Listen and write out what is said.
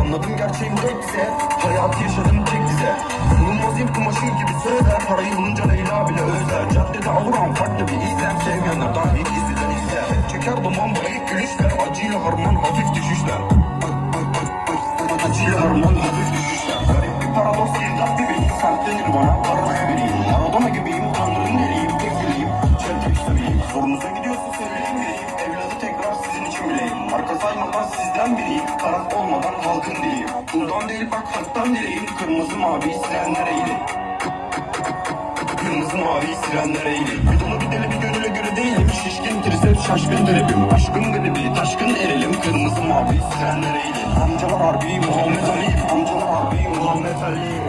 Anladım gerçeğim ise Hayatı yaşadım tek dize. Bulunmaz kumaşın gibi sözler Parayı bulunca Leyla bile özler Caddede avuran farklı bir izlem. Sevmeyenler dahi gizliden izler çeker duman bu ilk gülüşler Acıyla harman hafif düşüşler Acıyla harman hafif düşüşler Garip bir paradoks girdap gibiyim Semtlenir bana. Paranoya biriyim Maradona gibiyim. Tanrı'nın eliyim. Tek dileyim Çeltik seviyim Zorunuza gidiyorsa sizden biriyim Taraf olmadan halkın diliyim Bundan değil bak haktan dileyim Kırmızı mavi sirenler eğilim Kırmızı mavi sirenler eğilim Bir dolu bir deli bir gönüle göre değilim. Şişkin triceps şaşkın tripim Aşkın gribi taşkın erelim Kırmızı mavi sirenler eğilim Amcalar harbi Muhammed Ali. Amcalar harbi Muhammed Ali